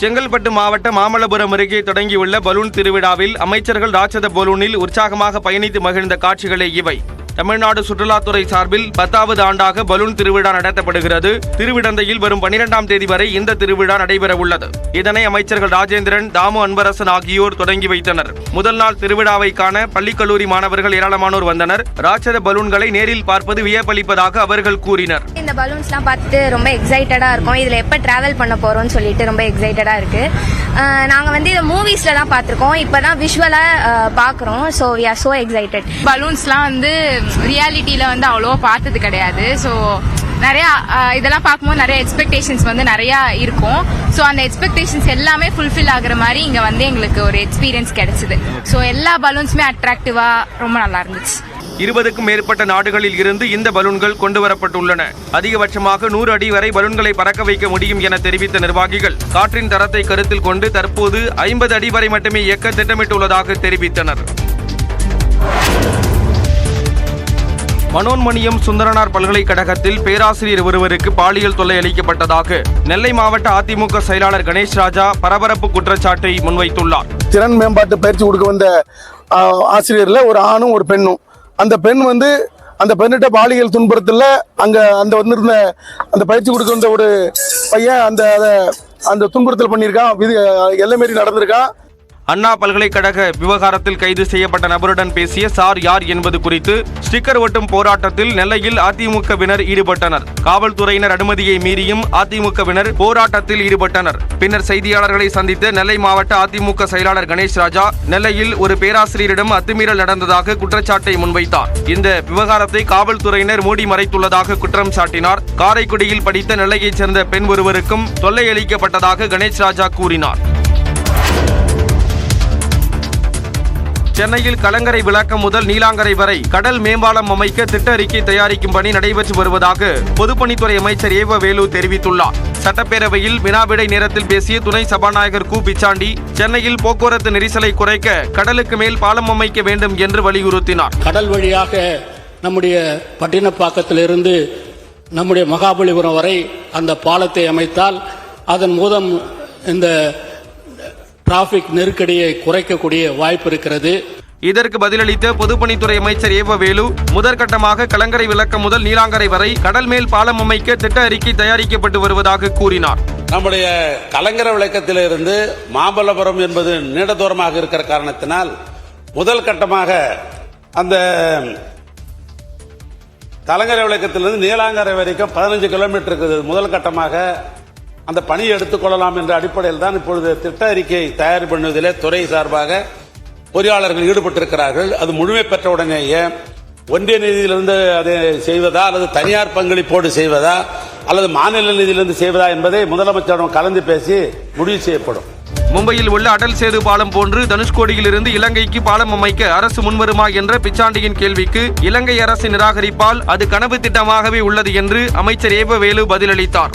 செங்கல்பட்டு மாவட்ட மாமல்லபுரம் அருகே தொடங்கியுள்ள பலூன் திருவிழாவில் அமைச்சர்கள் ராட்சத பலூனில் உற்சாகமாக பயணித்து மகிழ்ந்த காட்சிகளே இவை. தமிழ்நாடு சுற்றுலாத்துறை சார்பில் பத்தாவது ஆண்டாக பலூன் திருவிழா நடத்தப்படுகிறது. திருவிடந்தையில் வரும் பனிரெண்டாம் தேதி வரை இந்த திருவிழா நடைபெற உள்ளது இதனை அமைச்சர்கள் ராஜேந்திரன் தாமு அன்பரசன் ஆகியோர் தொடங்கி வைத்தனர். முதல் நாள் திருவிழாவை காண பள்ளி கல்லூரி மாணவர்கள் ஏராளமானோர் வந்தனர். ராட்சத பலூன்களை நேரில் பார்ப்பது வியப்பளிப்பதாக அவர்கள் கூறினர். இந்த பலூன்ஸ்லாம் பார்த்துட்டு ரொம்ப எக்ஸைட்டடாக இருக்கும். இதில் எப்போ ட்ராவல் பண்ண போகிறோம்னு சொல்லிட்டு ரொம்ப எக்ஸைட்டடாக இருக்குது நாங்கள் வந்து இதை மூவிஸில் தான் பார்த்துருக்கோம். இப்போ தான் விஷுவலாக பார்க்குறோம். So we are so excited பலூன்ஸ்லாம் வந்து ரியாலிட்டியில் வந்து அவ்வளோவா பார்த்தது கிடையாது. ஸோ நிறையா இதெல்லாம் பார்க்கும்போது நிறைய எக்ஸ்பெக்டேஷன்ஸ் வந்து நிறையா இருக்கும். ஸோ அந்த எக்ஸ்பெக்டேஷன்ஸ் எல்லாமே ஃபுல்ஃபில் ஆகுற மாதிரி இங்கே வந்து எங்களுக்கு ஒரு எக்ஸ்பீரியன்ஸ் கிடைச்சிது. ஸோ எல்லா பலூன்ஸுமே அட்ராக்டிவாக ரொம்ப நல்லா இருந்துச்சு. இருபதுக்கும் மேற்பட்ட நாடுகளில் இருந்து இந்த பலூன்கள் கொண்டு வரப்பட்டுள்ளன. அதிகபட்சமாக நூறு அடி வரை பலூன்களை பறக்க வைக்க முடியும் என தெரிவித்த நிர்வாகிகள் காற்றின் தரத்தை கருத்தில் கொண்டு தற்போது ஐம்பது அடி வரை மட்டுமே இயக்க திட்டமிட்டுள்ளதாக தெரிவித்தனர். மனோன்மணியம் சுந்தரனார் பல்கலைக்கழகத்தில் பேராசிரியர் ஒருவருக்கு பாலியல் தொல்லை அளிக்கப்பட்டதாக நெல்லை மாவட்ட அதிமுக செயலாளர் கணேஷ் ராஜா பரபரப்பு குற்றச்சாட்டை முன்வைத்துள்ளார். திறன் மேம்பாட்டு பயிற்சி கொடுக்க வந்த ஆசிரியர்ல ஒரு ஆணும் ஒரு பெண்ணும். அந்த பெண் வந்து அந்த பெண்ணிட்ட பாலியல் துன்புறுத்தல அங்க அந்த வந்திருந்த அந்த பயிற்சி கொடுக்க வந்த ஒரு பையன் அந்த அந்த துன்புறுத்தல் பண்ணியிருக்கான். விதி எல்லை மீறி நடந்திருக்கான். அண்ணா பல்கலைக்கழக விவகாரத்தில் கைது செய்யப்பட்ட நபருடன் பேசிய சார் யார் என்பது குறித்து ஸ்டிக்கர் ஒட்டும் போராட்டத்தில் நெல்லையில் அதிமுகவினர் ஈடுபட்டனர். காவல்துறையினர் அனுமதியை மீறியும் அதிமுகவினர் போராட்டத்தில் ஈடுபட்டனர். பின்னர் செய்தியாளர்களை சந்தித்த நெல்லை மாவட்ட அதிமுக செயலாளர் கணேஷ் ராஜா நெல்லையில் ஒரு பேராசிரியரிடம் அத்துமீறல் நடந்ததாக குற்றச்சாட்டை முன்வைத்தார். இந்த விவகாரத்தை காவல்துறையினர் மூடி மறைத்துள்ளதாக குற்றம் சாட்டினார். காரைக்குடியில் படித்த நெல்லையைச் சேர்ந்த பெண் ஒருவருக்கும் தொல்லை அளிக்கப்பட்டதாக கணேஷ் ராஜா கூறினார். சென்னையில் கலங்கரை விளக்கம் முதல் நீலாங்கரை வரை கடல் மேம்பாலம் அமைக்க திட்ட அறிக்கை தயாரிக்கும் பணி நடைபெற்று வருவதாக பொதுப்பணித்துறை அமைச்சர் ஏவ வேலு தெரிவித்துள்ளார். சட்டப்பேரவையில் வினாவிடை நேரத்தில் பேசிய துணை சபாநாயகர் கு. பிச்சாண்டி சென்னையில் போக்குவரத்து நெரிசலை குறைக்க கடலுக்கு மேல் பாலம் அமைக்க வேண்டும் என்று வலியுறுத்தினார். கடல் வழியாக நம்முடைய பட்டினப்பாக்கத்திலிருந்து நம்முடைய மகாபலிபுரம் வரை அந்த பாலத்தை அமைத்தால் அதன் மூலம் இந்த டிராபிக் நெருக்கடியை குறைக்கக்கூடிய வாய்ப்பு இருக்கிறது. இதற்கு பதிலளித்த பொதுப்பணித்துறை அமைச்சர் ஏவ வேலு முதற்கட்டமாக கலங்கரை விளக்கம் முதல் நீலாங்கரை வரை கடல் மேல் பாலம் அமைக்க திட்ட அறிக்கை தயாரிக்கப்பட்டு வருவதாக கூறினார். நம்முடைய கலங்கர விளக்கத்திலிருந்து மாமல்லபுரம் என்பது நீண்ட தூரமாக இருக்கிற காரணத்தினால் முதல் கட்டமாக அந்த கலங்கரை விளக்கத்திலிருந்து நீலாங்கரை வரைக்கும் பதினஞ்சு கிலோமீட்டர் இருக்குது. முதல் கட்டமாக அந்த பணியை எடுத்துக்கொள்ளலாம் என்ற அடிப்படையில் தான் இப்பொழுது திட்ட அறிக்கை தயார் பண்ணுவதிலே துறை சார்பாக பொறியாளர்கள் ஈடுபட்டிருக்கிறார்கள். அது முழுமை பெற்றவுடனேயே ஒன்றிய நிதியிலிருந்து அதை செய்வதா? அல்லது தனியார் பங்களிப்போடு செய்வதா? அல்லது மாநில நிதியிலிருந்து செய்வதா என்பதை முதலமைச்சரிடம் கலந்து பேசி முடிவு செய்யப்படும். மும்பையில் உள்ள அடல் சேது பாலம் போன்று தனுஷ்கோடியில் இருந்து இலங்கைக்கு பாலம் அமைக்க அரசு முன்வருமா என்ற பிச்சாண்டியின் கேள்விக்கு இலங்கை அரசு நிராகரிப்பால் அது கனவு திட்டமாகவே உள்ளது என்று அமைச்சர் ஏவ வேலு பதிலளித்தார்.